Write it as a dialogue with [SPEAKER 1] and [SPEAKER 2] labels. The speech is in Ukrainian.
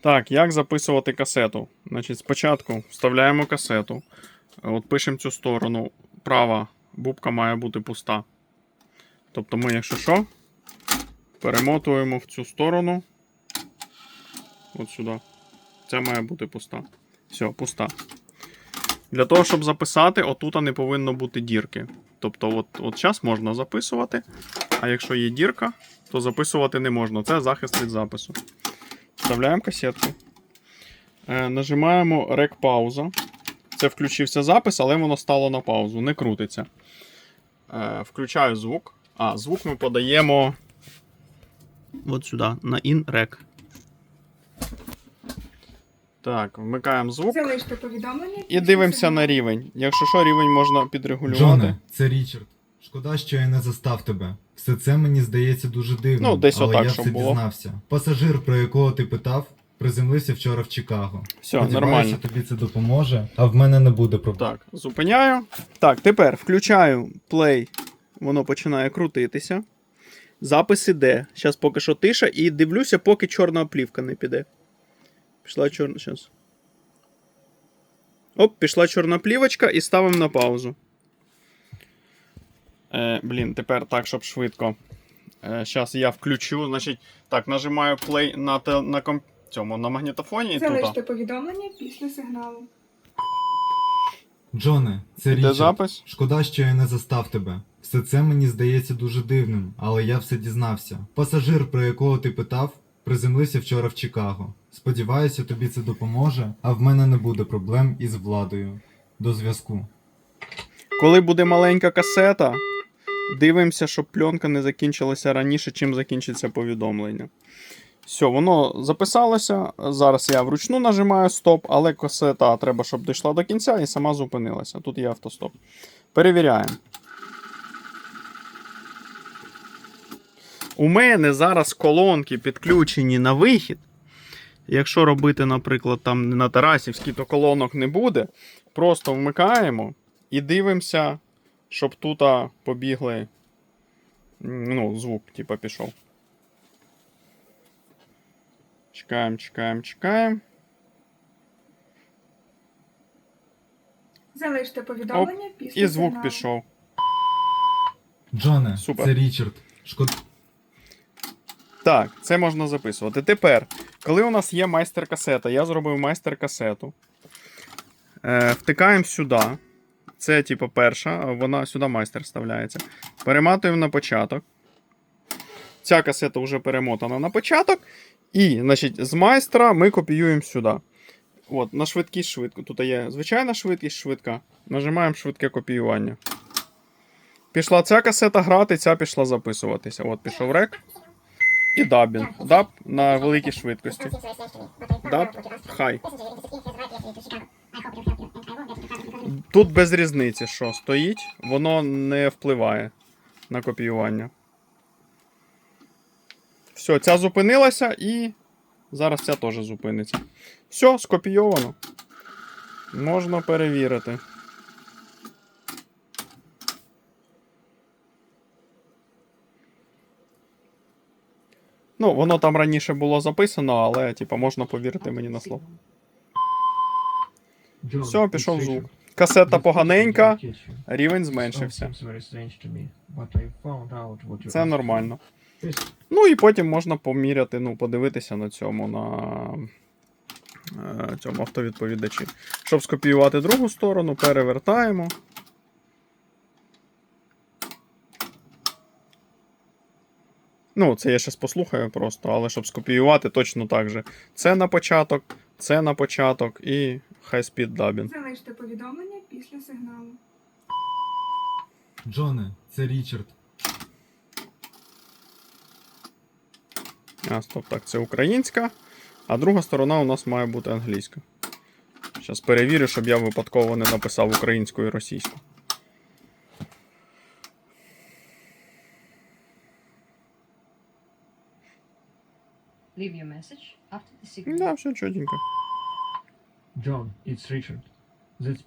[SPEAKER 1] Так, як записувати касету? Значить, спочатку вставляємо касету. От пишемо цю сторону. Права бубка має бути пуста. Тобто ми, якщо що, перемотуємо в цю сторону. От сюди. Це має бути пуста. Все, пуста. Для того, щоб записати, отут не повинно бути дірки. Тобто, от, от зараз можна записувати, а якщо є дірка, то записувати не можна. Це захист від запису. Вставляємо касетку. Е, нажимаємо рек пауза. Це включився запис, але воно стало на паузу, не крутиться. Е, включаю звук. А, звук ми подаємо от сюди, на in rec. Так, вмикаємо звук
[SPEAKER 2] Залиште повідомлення.
[SPEAKER 1] і дивимося на рівень. Якщо що, рівень можна підрегулювати.
[SPEAKER 3] Джоне, це Річард. Шкода, що я не застав тебе. Все це мені здається дуже дивним,
[SPEAKER 1] Ну, десь
[SPEAKER 3] але
[SPEAKER 1] отак,
[SPEAKER 3] я
[SPEAKER 1] щоб
[SPEAKER 3] все
[SPEAKER 1] було.
[SPEAKER 3] дізнався. Пасажир, про якого ти питав, приземлився вчора в Чикаго.
[SPEAKER 1] Все,
[SPEAKER 3] Сподіваюся,
[SPEAKER 1] нормально.
[SPEAKER 3] тобі це допоможе, а в мене не буде проблем.
[SPEAKER 1] Так, зупиняю. Так, тепер включаю play. Воно починає крутитися. Запис іде. Зараз поки що тиша, і дивлюся, поки чорна плівка не піде. Пішла чорна. Оп, пішла чорна плівочка і ставимо на паузу. Е, блін, тепер так, щоб швидко. Е, зараз я включу. Значить, так, нажимаю play на, те, на комп... цьому, на магнітофоні і тут.
[SPEAKER 2] Залиште повідомлення після сигналу.
[SPEAKER 3] Джоне, це
[SPEAKER 1] Іде
[SPEAKER 3] Річард.
[SPEAKER 1] запис.
[SPEAKER 3] Шкода, що я не застав тебе. Все це мені здається дуже дивним, але я все дізнався. Пасажир, про якого ти питав, приземлився вчора в Чикаго. Сподіваюся, тобі це допоможе, а в мене не буде проблем із владою. До зв'язку.
[SPEAKER 1] Коли буде маленька касета, дивимося, щоб пленка не закінчилася раніше, чим закінчиться повідомлення. Все, воно записалося. Зараз я вручну нажимаю стоп, але касета треба, щоб дійшла до кінця і сама зупинилася. Тут є автостоп. Перевіряємо. У мене зараз колонки підключені на вихід. Якщо робити, наприклад, там на Тарасівській, то колонок не буде. Просто вмикаємо і дивимося, щоб тут побігли. Ну, звук, типа, пішов. Чекаємо, чекаємо, чекаємо.
[SPEAKER 2] Залиште повідомлення після
[SPEAKER 1] І звук
[SPEAKER 2] сигналу.
[SPEAKER 1] пішов.
[SPEAKER 3] Джоне,
[SPEAKER 1] Супер.
[SPEAKER 3] це Річард. Шкода.
[SPEAKER 1] Так, це можна записувати. Тепер, коли у нас є майстер-касета, я зробив майстер-касету. Е, втикаємо сюди. Це, типу, перша, вона сюди майстер вставляється. Перематуємо на початок. Ця касета вже перемотана на початок. І, значить, з майстра ми копіюємо сюди. От, на швидкість швидко. Тут є звичайна швидкість швидка. Нажимаємо швидке копіювання. Пішла ця касета грати, ця пішла записуватися. От, пішов рек. І дабін. Даб на великій швидкості. Даб хай. Тут без різниці, що стоїть, воно не впливає на копіювання. Все, ця зупинилася і зараз ця теж зупиниться. Все, скопійовано. Можна перевірити. Ну, воно там раніше було записано, але, типа, можна повірити мені на слово. Все, пішов звук. Касета поганенька, рівень зменшився. Це нормально. Ну і потім можна поміряти, ну, подивитися на цьому, на е, цьому автовідповідачі. Щоб скопіювати другу сторону, перевертаємо. Ну, це я зараз послухаю просто, але щоб скопіювати точно так же. Це на початок, це на початок і high speed dubbing.
[SPEAKER 2] Залиште повідомлення після сигналу.
[SPEAKER 3] Джоне, це Річард.
[SPEAKER 1] А, стоп, так, це українська, а друга сторона у нас має бути англійська. Зараз перевірю, щоб я випадково не написав українською і російською.
[SPEAKER 4] Leave your message after the signal.
[SPEAKER 1] Да, все чотенько.
[SPEAKER 5] John, it's Richard. That's